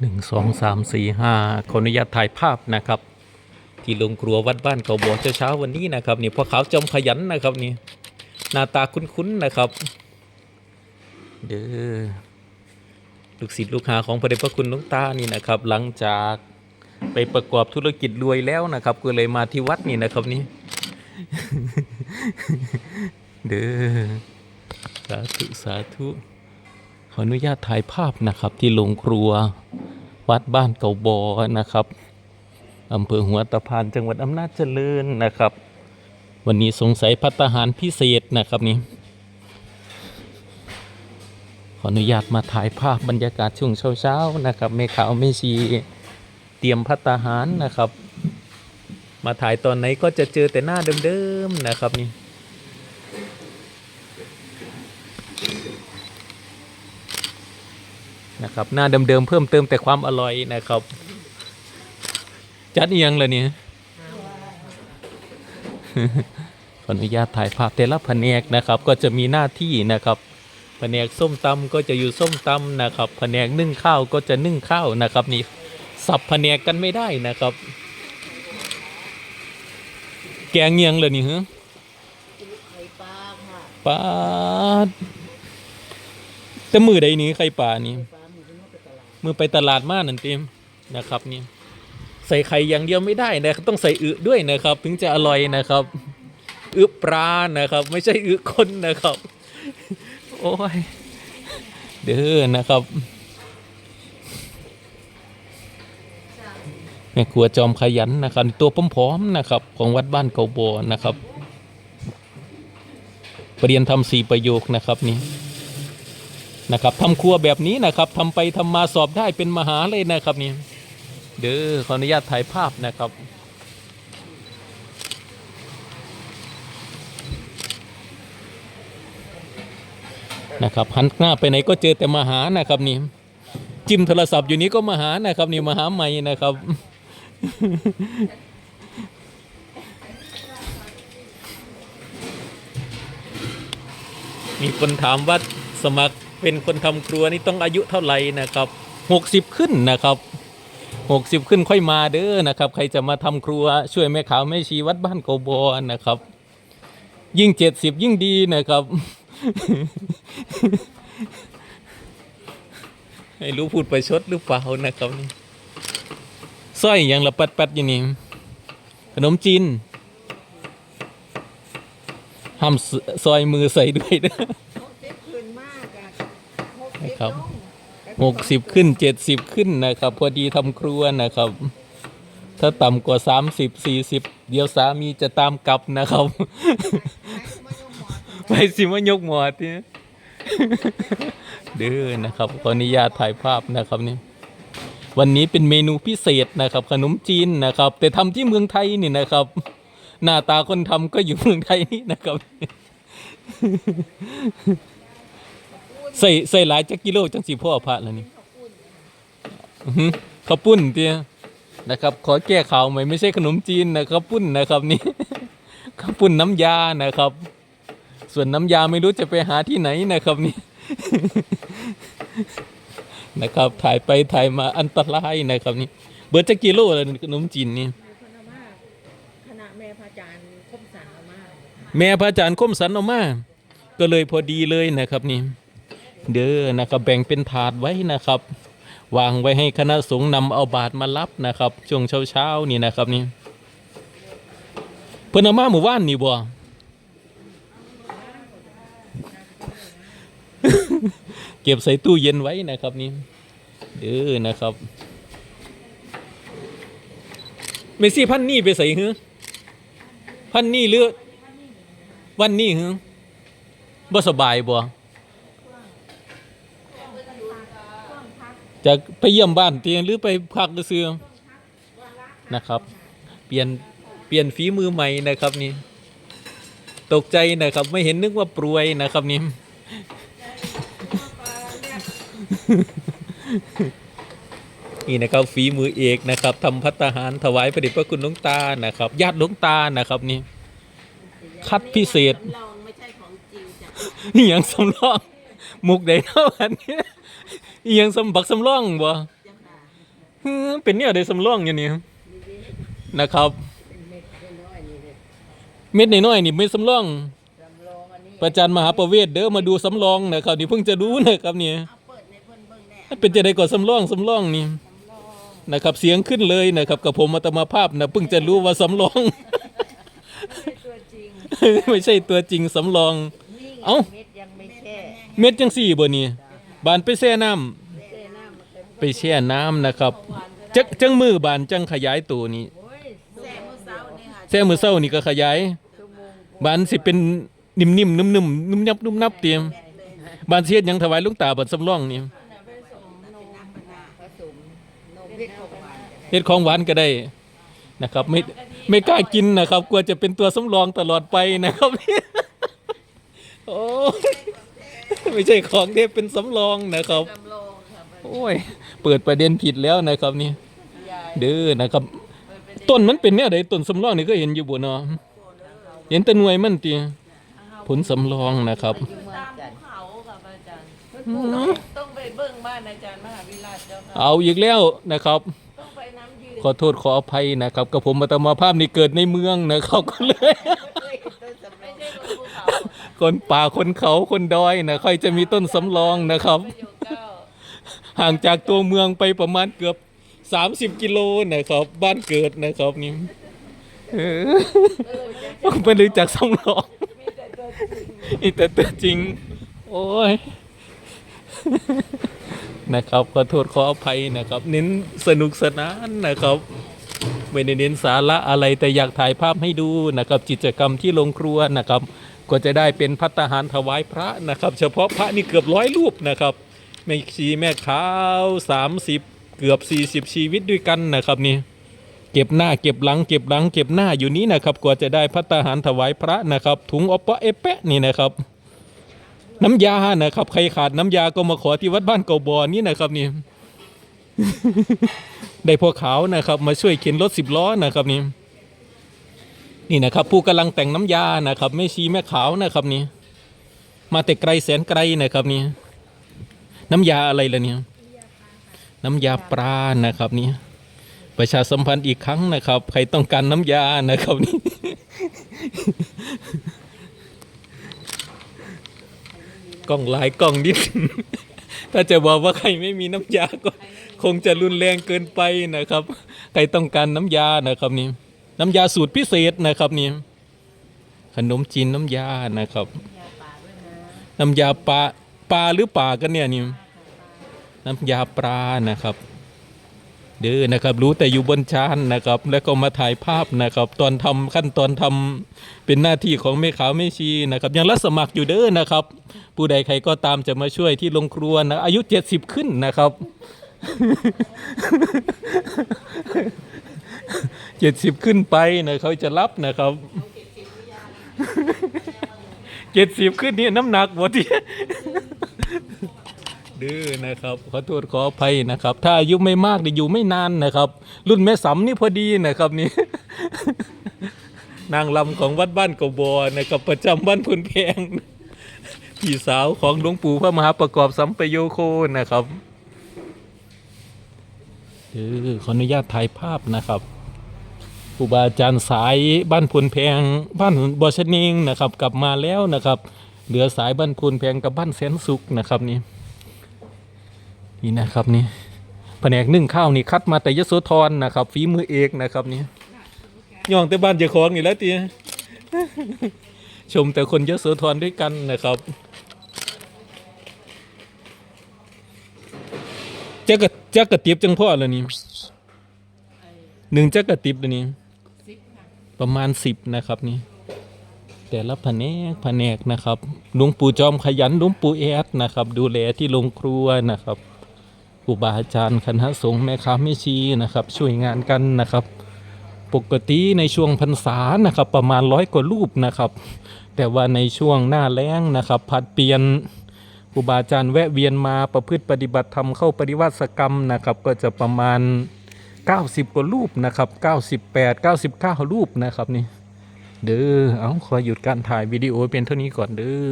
หนึ่งสองสามสี่ห้าขออนุญาตถ่ายภาพนะครับ ที่โรงครัววัดบ้านเขาบัวเช้าๆวันนี้นะครับนี่พ่อขาวจอมขยันนะครับนี่หน้าตาคุ้นๆนะครับ เด้อลูกศิษย์ลูกหาของพระเดชพระคุณหลวงตานี่นะครับ หลังจากไปประกอบธุรกิจรวยแล้วนะครับ ก็เลยมาที่วัดนี่นะครับนี่เด้อสาธุสาธุขออนุญาตถ่ายภาพนะครับที่โรงครัว วัดบ้านเก่าบอนะครับอำเภอหัวตะพานจังหวัดอำนาจเจริญนะครับ วันนี้สงสัยพัฒหารพิเศษนะครับนี่ขออนุญาตมาถ่ายภาพบรรยากาศช่วงเช้าๆนะครับเมขาวเมชีเตรียมพัตาหารนะครับ มาถ่ายตอนไหนก็จะเจอแต่หน้าเดิมๆนะครับนี่ นะครับหน้าเดิมๆเพิ่มเติมแต่ความอร่อยนะครับ จัดเอียงเลยเนี่ยขออนุญาตถ่ายภาพแต่ละแผนกนะครับ ก็จะมีหน้าที่นะครับแผนกส้มตำก็จะอยู่ส้มตำนะครับแผนกนึ่งข้าวก็จะนึ่งข้าวนะครับ นี่สับแผนกกันไม่ได้นะครับ แกงเงียงเลยนี่ฮะไข่ปลาค่ะปลาดแต่มือใดนี้ไข่ปลานี่ปลาห มูที่นอกไปตลาดมือไปตลาดมานั่นเต็มนะครับนี่ใส่ไข่อย่างเดียวไม่ได้นะต้องใส่อึด้วยนะครับ ถึงจะอร่อยนะครับอึปลานะครับ ไม่ใช่อึคนนะครับ โอ้ยเด้อนะครับแม่ครัวจอมขยันนะครับ ตัวผอมๆนะครับ ของวัดบ้านเกาโบนะครับ ปรเรียนทำสี่ประโยคนะครับนี่ นะครับทำครัวแบบนี้นะครับทำไปทำมาสอบได้เป็นมหาเลยนะครับนี่เด้อขออนุญาตถ่ายภาพนะครับนะครับหันหน้าไปไหนก็เจอแต่มหานะครับนี่จิ้มโทรศัพท์อยู่นี้ก็มหานะครับนี่มหาใหม่นะครับ มีคนถามว่าสมัคร เป็นคนทำครัวนี่ต้องอายุเท่าไหร่นะครับหกสิบขึ้นนะครับหกสิบขึ้นค่อยมาเด้อนะครับ ใครจะมาทำครัวช่วยแม่ขาวแม่ชีวัดบ้านโกบอนะครับ ยิ่งเจ็ดสิบยิ่งดีนะครับให้รู้พูดไปชดหรือเปล่านะครับนี่สร้อยอย่างละปัดปัดๆอย่างนี้ขนมจีนห้ามซอยมือใส่ด้วยนะ หกสิบคืนมากอะหกสิบ นะครับหกสิบขึ้นเจ็ดสิบขึ้นนะครับ พอดีทำครัวนะครับ ถ้าต่ำกว่าสามสิบสี่สิบเดี๋ยวสามีจะตามกลับนะครับ ไปสิมายกหมอดเนี่ยเด้อนะครับขออนุญาตถ่ายภาพนะครับนี่วันนี้เป็นเมนูพิเศษนะครับ ขนมจีนนะครับ แต่ทำที่เมืองไทยนี่นะครับ หน้าตาคนทำก็อยู่เมืองไทยนี่นะครับ ใส่ใส่หลายจักกิโลจังสีพ่อพระแล้วนี่อื้อหือข้าวปุ้นเตี้ยนะครับ ขอแก้ข่าวใหม่ไม่ใช่ขนมจีนนะครับปุ้นนะครับนี่ ข้าวปุ้นน้ำยานะครับ ส่วนน้ำยาไม่รู้จะไปหาที่ไหนนะครับนี่ นะครับถ่ายไปถ่ายมาอันตรายนะครับนี่ เบิร์ดจักกิโลแล้วขนมจีนนี่ มีคนเอามาคณะแม่พระอาจารย์คมสันเอามา แม่พระอาจารย์คมสันออกมา ก็เลยพอดีเลยนะครับนี่ เด้อนะครับแบ่งเป็นถาดไว้นะครับ วางไว้ให้คณะสงฆ์นำเอาบาตรมารับนะครับ ช่วงเช้าๆนี่นะครับนี่เพิ่นเอามาหมู่บ้านนี่บ่เก็บใส่ตู้เย็นไว้นะครับนี่เด้อนะครับเมซี่พันนี่ไปใส่หือพันนี่หรือวันนี้หือบ่สบายบ่ จะไปเยี่ยมบ้านเตียงหรือไปพักซื้อๆนะครับ เปลี่ยนเปลี่ยนฝีมือใหม่นะครับนี่ ตกใจนะครับ ไม่เห็นนึกว่าปรวยนะครับนี่นี่นะครับฝีมือเอกนะครับทำพัตตาหารถวายพระเดชพระคุณหลวงตานะครับญาติหลวงตานะครับนี่ คัดพิเศษเราไม่ใช่ของจริงจ้ะนี่ยังสำรองมุกใดเท่าอันเนี้ย อิหยังสำบักสำรองบ่จ้ะค่ะอเป็นเนี่ยได้สำรองอย่างนี้นะครับ เม็ดน้อยๆนี่เม็ดสำรองลำลองอันนี้ประจันมหาประเวศเด้อมาดูสำรองนะครับนี่เพิ่งจะรู้นะครับเนี่ยเอาเปิดในเพิ่นเบิ่งแน่เป็นจะได้ก่อนสำรองสำรองนี่ลองนะครับ เสียงขึ้นเลยนะครับกับผมอัตมาภาพนะเพิ่งจะรู้ว่าสำรองตัวจริงไม่ใช่ตัวจริงสำรองนี่ไงเอ้าเม็ดยังไม่แช่เม็ดจังสี่บ่นี่ บานไปแช่น้ำเส้น้ำมันเป็นไปแช่น้ำนะครับจักจังมือบานจังขยายตัวนี้โอ้ยแซ่มื้อเช้านี่ค่ะแช่มือเศร้านี่ก็ขยายชั่วโมงบานสิเป็นนิ่มๆนุ่มๆนุ่มยับนุ่มนับเตรียมบานเสียดหยังถวายหลุงตาบานสำรองนี่ผสมนมผสมนมเผ็ดของหวานเฮ็ดของหวานก็ได้นะครับ ไม่ไม่กล้ากินนะครับ กลัวจะเป็นตัวสำรองตลอดไปนะครับโอ้ย ไม่ใช่ของเทพเป็นสำรองนะครับ จำลองค่ะโอ้ย เปิดประเด็นผิดแล้วนะครับนี่ ยายเด้อนะครับ เปิดเป็นต้นมันเป็นเนี่ยใดต้นสำรองนี่ก็เห็นอยู่บ่เนาะเห็นแต่หน่วยมันติผลสำรองนะครับ อยู่เมืองจันทร์เขาค่ะพระอาจารย์ต้องไปเบิ่งบ้านอาจารย์มหาวิราชเจ้าค่ะเอาอีกแล้วนะครับ ต้องไปน้ำยืนขอโทษขออภัยนะครับกับผมมาตมาภาพนี่เกิดในเมืองนะครับก็เลย ไม่ใช่ต้นภูเขา คนป่าคนเขาคนดอยนะค่อยจะมีต้นสำรองนะครับ ห่างจากตัวเมืองไปประมาณเกือบ 30 กิโลนะครับ บ้านเกิดนะครับนี่เออไม่รู้จักสำรองมีแต่ตัวจริงอีแต่ตัวจริง โอ้ยนะครับขอโทษขออภัยนะครับ เน้นสนุกสนานนะครับไม่ได้เน้นสาระอะไรแต่อยากถ่ายภาพให้ดูนะครับกิจกรรมที่โรงครัวนะครับ ก็จะได้เป็นพัตตาหารถวายพระนะครับ เฉพาะพระนี่เกือบร้อยรูปนะครับแม่ชีแม่ขาว30เกือบ40ชีวิตด้วยกันนะครับนี่เก็บหน้าเก็บหลังเก็บหลังเก็บหน้าอยู่นี้นะครับกว่าจะได้พัตตาหารถวายพระนะครับ ถุงอปะเอเปะนี่นะครับ น้ำยานะครับ ใครขาดน้ำยาก็มาขอที่วัดบ้านเกาบอนี่นะครับนี่ได้พวกขาวนะครับ มาช่วยเข็นรถสิบล้อนะครับนี่ นี่นะครับผู้กำลังแต่งน้ำยานะครับแม่ชีแม่ขาวนะครับนี่มาแต่ไกลแสนไกลนะครับนี่น้ำยาอะไรล่ะเนี่ยน้ำยาปลานะครับนี่ประชาสัมพันธ์อีกครั้งนะครับ ใครต้องการน้ำยานะครับนี่กล้องหลายกล้องนิดถ้าจะบอกว่าใครไม่มีน้ำยาก็ คงจะรุนแรงเกินไปนะครับ ใครต้องการน้ำยานะครับนี่ น้ำยาสูตรพิเศษนะครับนี่ขนมจีนน้ำยานะครับ น้ำยาปลาปลาหรือป่ากันเนี่ยนี่น้ำยาปลานะครับ เด้อนะครับ รู้แต่อยู่บนชานนะครับ แล้วก็มาถ่ายภาพนะครับ ตอนทำขั้นตอนทำเป็นหน้าที่ของแม่ขาวแม่ชีนะครับ ยังรับสมัครอยู่เด้อนะครับ ผู้ใดใครก็ตามจะมาช่วยที่โรงครัวนะอายุ70ขึ้นนะครับ 70ขึ้นไปนะเขาจะรับนะครับ70ขึ้นนี่น้ำหนักหมดที่ดื้อนะครับขอโทษขออภัยนะครับ ถ้าอายุไม่มากนี่อยู่ไม่นานนะครับ รุ่นแม่สำนี่พอดีนะครับนี่นางลำของวัดบ้านกบอนะครับประจำบ้านพุนแพงพี่สาวของหลวงปู่พระมหาประกอบสัมปโยโคนะครับเออขออนุญาตถ่ายภาพนะครับ ครูบาอาจารย์สายบ้านพุนแพงบ้านบอชนิงนะครับ กลับมาแล้วนะครับ เหลือสายบ้านพุนแพงกับบ้านแสนสุขนะครับนี่นี่นะครับนี่แผนกนึ่งข้าวนี่คัดมาแต่ยโสธรนะครับฝีมือเอกนะครับนี่ย่องแต่บ้านเจ้าของนี่แล้วตีชมแต่คนยโสธรด้วยกันนะครับจักกะจักกะติบจังพ่อแล้วนี่หนึ่งจักกะติบแล้วนี่ ประมาณสิบนะครับนี่แต่ละแผนกแผนกนะครับหลวงปู่จอมขยันหลวงปู่แอดนะครับ ดูแลที่โรงครัวนะครับครูบาอาจารย์คณะสงฆ์แม่ค้าแม่ชีนะครับ ช่วยงานกันนะครับ ปกติในช่วงพรรษานะครับ ประมาณร้อยกว่ารูปนะครับ แต่ว่าในช่วงหน้าแล้งนะครับผัดเปลี่ยนครูบาอาจารย์แวะเวียนมาประพฤติปฏิบัติธรรมเข้าปฏิวัติกรรมนะครับ ก็จะประมาณ 90 กว่ารูปนะครับ 98 99 รูปนะครับนี่ เด้อ เอาขอหยุดการถ่ายวิดีโอเป็นเท่านี้ก่อนเด้อ